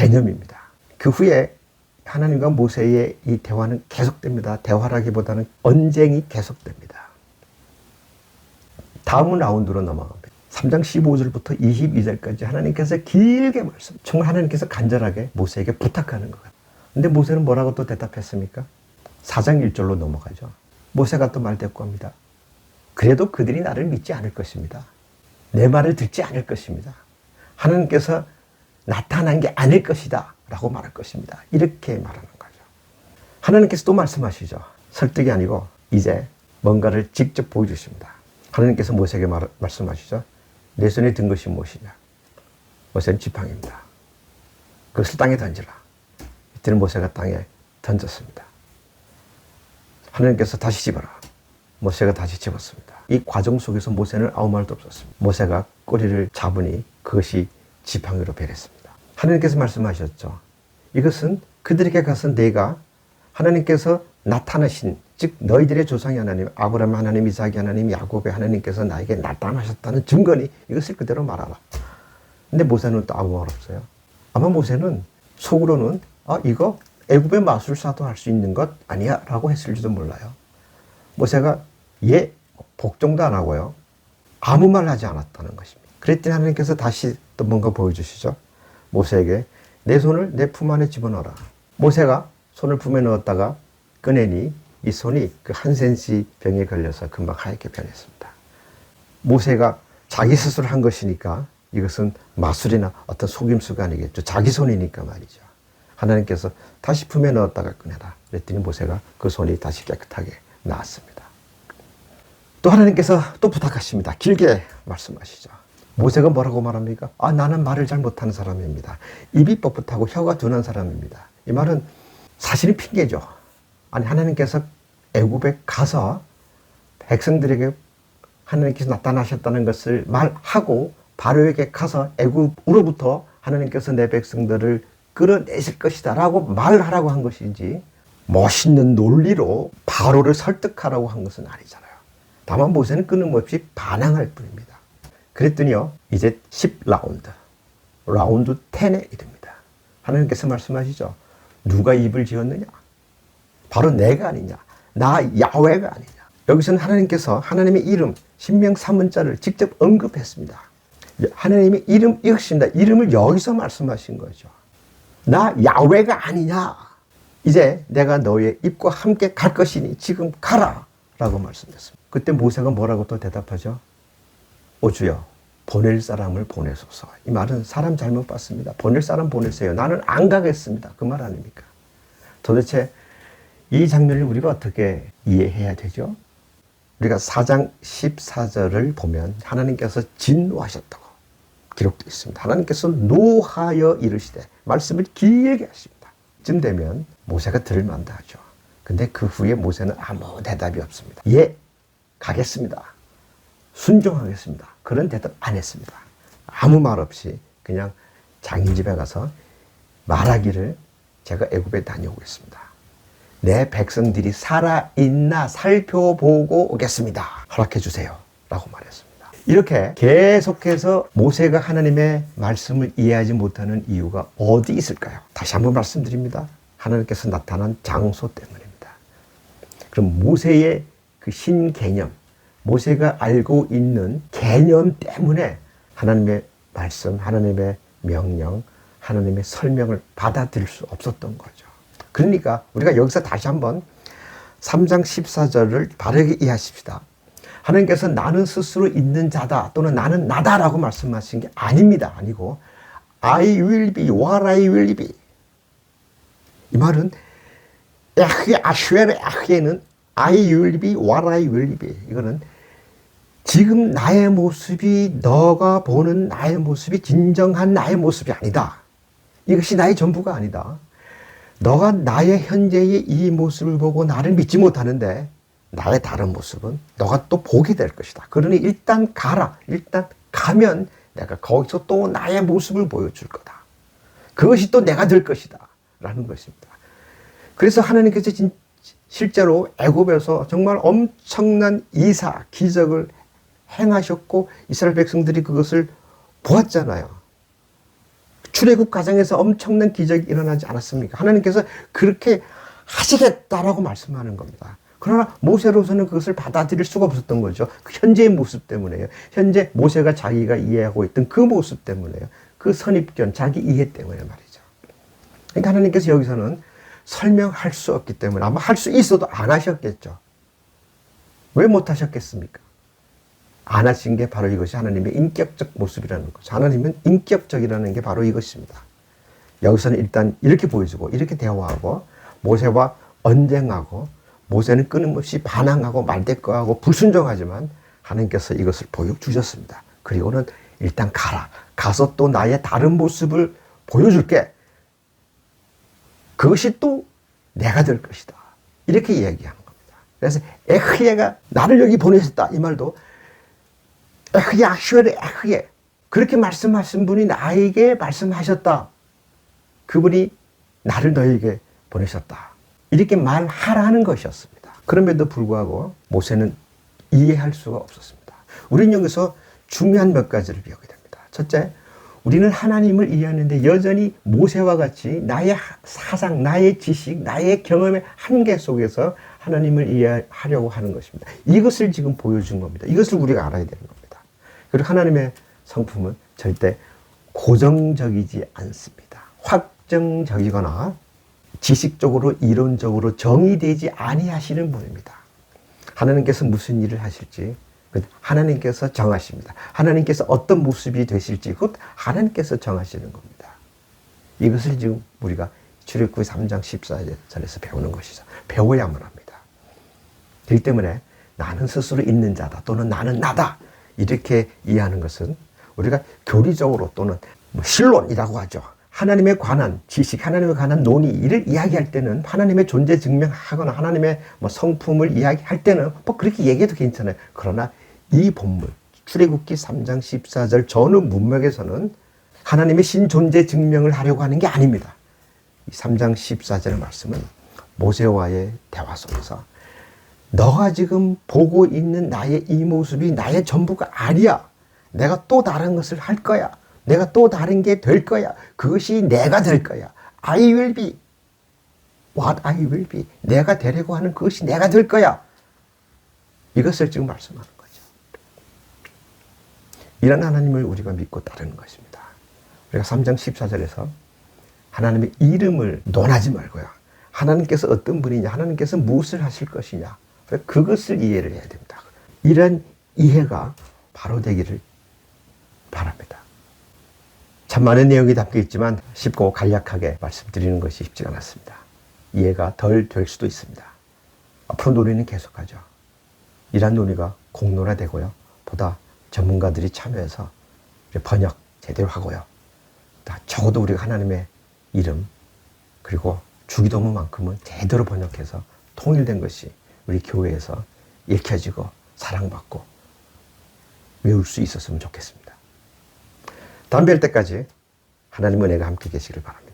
개념입니다. 그 후에 하나님과 모세의 이 대화는 계속됩니다. 대화라기보다는 언쟁이 계속됩니다. 다음 라운드로 넘어갑니다. 3장 15절부터 22절까지 하나님께서 길게 말씀, 정말 하나님께서 간절하게 모세에게 부탁하는 것 같아요. 근데 모세는 뭐라고 또 대답했습니까? 4장 1절로 넘어가죠. 모세가 또 말대꾸 합니다. 그래도 그들이 나를 믿지 않을 것입니다. 내 말을 듣지 않을 것입니다. 하나님께서 나타난 게 아닐 것이다. 라고 말할 것입니다. 이렇게 말하는 거죠. 하나님께서 또 말씀하시죠. 설득이 아니고 이제 뭔가를 직접 보여주십니다. 하나님께서 모세에게 말, 말씀하시죠. 내 손에 든 것이 무엇이냐? 모세는 지팡이입니다. 그것을 땅에 던지라. 이때는 모세가 땅에 던졌습니다. 하나님께서 다시 집어라. 모세가 다시 집었습니다. 이 과정 속에서 모세는 아무 말도 없었습니다. 모세가 꼬리를 잡으니 그것이 지팡이로 변했습니다. 하나님께서 말씀하셨죠. 이것은 그들에게 가서 내가 하나님께서 나타나신 즉 너희들의 조상의 하나님 아브라함 하나님 이삭의 하나님 야곱의 하나님께서 나에게 나타나셨다는 증거니 이것을 그대로 말하라. 근데 모세는 또 아무 말 없어요. 아마 모세는 속으로는 아 이거 애굽의 마술사도 할 수 있는 것 아니야라고 했을지도 몰라요. 모세가 예 복종도 안 하고요. 아무 말 하지 않았다는 것입니다. 그랬더니 하나님께서 다시 또 뭔가 보여주시죠. 모세에게 내 손을 내 품 안에 집어넣어라. 모세가 손을 품에 넣었다가 꺼내니 이 손이 그 한센시 병에 걸려서 금방 하얗게 변했습니다. 모세가 자기 스스로 한 것이니까 이것은 마술이나 어떤 속임수가 아니겠죠. 자기 손이니까 말이죠. 하나님께서 다시 품에 넣었다가 꺼내라. 그랬더니 모세가 그 손이 다시 깨끗하게 나았습니다. 또 하나님께서 또 부탁하십니다. 길게 말씀하시죠. 모세가 뭐라고 말합니까? 아, 나는 말을 잘 못하는 사람입니다. 입이 뻣뻣하고 혀가 둔한 사람입니다. 이 말은 사실은 핑계죠. 아니, 하나님께서 애굽에 가서 백성들에게 하나님께서 나타나셨다는 것을 말하고 바로에게 가서 애굽으로부터 하나님께서 내 백성들을 끌어내실 것이다 라고 말하라고 한 것이지 멋있는 논리로 바로를 설득하라고 한 것은 아니잖아요. 다만 모세는 끊임없이 반항할 뿐입니다. 그랬더니요, 이제 10라운드, 라운드 10에 이릅니다. 하나님께서 말씀하시죠. 누가 입을 지었느냐? 바로 내가 아니냐? 나 야훼가 아니냐? 여기서는 하나님께서 하나님의 이름, 신명 3문자를 직접 언급했습니다. 하나님의 이름 이것입니다. 이름을 여기서 말씀하신 거죠. 나 야훼가 아니냐? 이제 내가 너의 입과 함께 갈 것이니 지금 가라. 라고 말씀했습니다. 그때 모세가 뭐라고 또 대답하죠? 오주여, 보낼 사람을 보내소서. 이 말은 사람 잘못 봤습니다. 보낼 사람 보내세요. 나는 안 가겠습니다. 그 말 아닙니까? 도대체 이 장면을 우리가 어떻게 이해해야 되죠? 우리가 4장 14절을 보면 하나님께서 진노하셨다고 기록되어 있습니다. 하나님께서 노하여 이르시되 말씀을 길게 하십니다. 쯤 되면 모세가 들을 만다 하죠. 근데 그 후에 모세는 아무 대답이 없습니다. 예, 가겠습니다. 순종하겠습니다. 그런 대답 안 했습니다. 아무 말 없이 그냥 장인 집에 가서 말하기를 제가 애굽에 다녀오겠습니다. 내 백성들이 살아있나 살펴보고 오겠습니다. 허락해 주세요. 라고 말했습니다. 이렇게 계속해서 모세가 하나님의 말씀을 이해하지 못하는 이유가 어디 있을까요? 다시 한번 말씀드립니다. 하나님께서 나타난 장소 때문입니다. 그럼 모세의 그 신개념, 모세가 알고 있는 개념 때문에 하나님의 말씀, 하나님의 명령, 하나님의 설명을 받아들일 수 없었던 거죠. 그러니까 우리가 여기서 다시 한번 3장 14절을 바르게 이해하십시다. 하나님께서 나는 스스로 있는 자다 또는 나는 나다라고 말씀하신 게 아닙니다. 아니고 I will be what I will be. 이 말은 야흐 아슈에르 야흐에는 I will be what I will be. 이거는 지금 나의 모습이 너가 보는 나의 모습이 진정한 나의 모습이 아니다. 이것이 나의 전부가 아니다. 너가 나의 현재의 이 모습을 보고 나를 믿지 못하는데 나의 다른 모습은 너가 또 보게 될 것이다. 그러니 일단 가라. 일단 가면 내가 거기서 또 나의 모습을 보여줄 거다. 그것이 또 내가 될 것이다. 라는 것입니다. 그래서 하나님께서 진, 실제로 애굽에서 정말 엄청난 이사, 기적을 행하셨고 이스라엘 백성들이 그것을 보았잖아요. 출애굽 과정에서 엄청난 기적이 일어나지 않았습니까? 하나님께서 그렇게 하시겠다라고 말씀하는 겁니다. 그러나 모세로서는 그것을 받아들일 수가 없었던 거죠. 그 현재의 모습 때문에요. 현재 모세가 자기가 이해하고 있던 그 모습 때문에요. 그 선입견, 자기 이해 때문에 말이죠. 그러니까 하나님께서 여기서는 설명할 수 없기 때문에 아마 할 수 있어도 안 하셨겠죠. 왜 못 하셨겠습니까? 안 하신 게 바로 이것이 하나님의 인격적 모습이라는 거죠. 하나님은 인격적이라는 게 바로 이것입니다. 여기서는 일단 이렇게 보여주고 이렇게 대화하고 모세와 언쟁하고 모세는 끊임없이 반항하고 말대꾸하고 불순종하지만 하나님께서 이것을 보여주셨습니다. 그리고는 일단 가라. 가서 또 나의 다른 모습을 보여줄게. 그것이 또 내가 될 것이다. 이렇게 이야기하는 겁니다. 그래서 에흐예가 나를 여기 보내셨다. 이 말도 에흐예 아슈에르 에흐예 그렇게 말씀하신 분이 나에게 말씀하셨다. 그분이 나를 너에게 보내셨다. 이렇게 말하라는 것이었습니다. 그럼에도 불구하고 모세는 이해할 수가 없었습니다. 우리는 여기서 중요한 몇 가지를 배우게 됩니다. 첫째, 우리는 하나님을 이해하는데 여전히 모세와 같이 나의 사상, 나의 지식, 나의 경험의 한계 속에서 하나님을 이해하려고 하는 것입니다. 이것을 지금 보여준 겁니다. 이것을 우리가 알아야 되는 겁니다. 그리고 하나님의 성품은 절대 고정적이지 않습니다. 확정적이거나 지식적으로 이론적으로 정의되지 아니하시는 분입니다. 하나님께서 무슨 일을 하실지 하나님께서 정하십니다. 하나님께서 어떤 모습이 되실지 그것 하나님께서 정하시는 겁니다. 이것을 지금 우리가 출애굽기 3장 14절에서 배우는 것이죠. 배워야만 합니다. 그렇기 때문에 나는 스스로 있는 자다 또는 나는 나다 이렇게 이해하는 것은 우리가 교리적으로 또는 뭐 신론이라고 하죠. 하나님에 관한 지식, 하나님에 관한 논의를 이야기할 때는 하나님의 존재 증명하거나 하나님의 뭐 성품을 이야기할 때는 뭐 그렇게 얘기해도 괜찮아요. 그러나 이 본문 출애굽기 3장 14절 전후 문맥에서는 하나님의 신존재 증명을 하려고 하는 게 아닙니다. 이 3장 14절의 말씀은 모세와의 대화 속에서 너가 지금 보고 있는 나의 이 모습이 나의 전부가 아니야. 내가 또 다른 것을 할 거야. 내가 또 다른 게 될 거야. 그것이 내가 될 거야. I will be what I will be. 내가 되려고 하는 그것이 내가 될 거야. 이것을 지금 말씀하는 거죠. 이런 하나님을 우리가 믿고 따르는 것입니다. 우리가 3장 14절에서 하나님의 이름을 논하지 말고요. 하나님께서 어떤 분이냐, 하나님께서 무엇을 하실 것이냐, 그것을 이해를 해야 됩니다. 이런 이해가 바로 되기를 바랍니다. 참 많은 내용이 담겨 있지만 쉽고 간략하게 말씀드리는 것이 쉽지가 않았습니다. 이해가 덜 될 수도 있습니다. 앞으로 논의는 계속하죠. 이러한 논의가 공론화되고요. 보다 전문가들이 참여해서 번역 제대로 하고요. 적어도 우리가 하나님의 이름 그리고 주기도문만큼은 제대로 번역해서 통일된 것이 우리 교회에서 읽혀지고 사랑받고 외울 수 있었으면 좋겠습니다. 뵐 때까지 하나님 은혜가 함께 계시기를 바랍니다.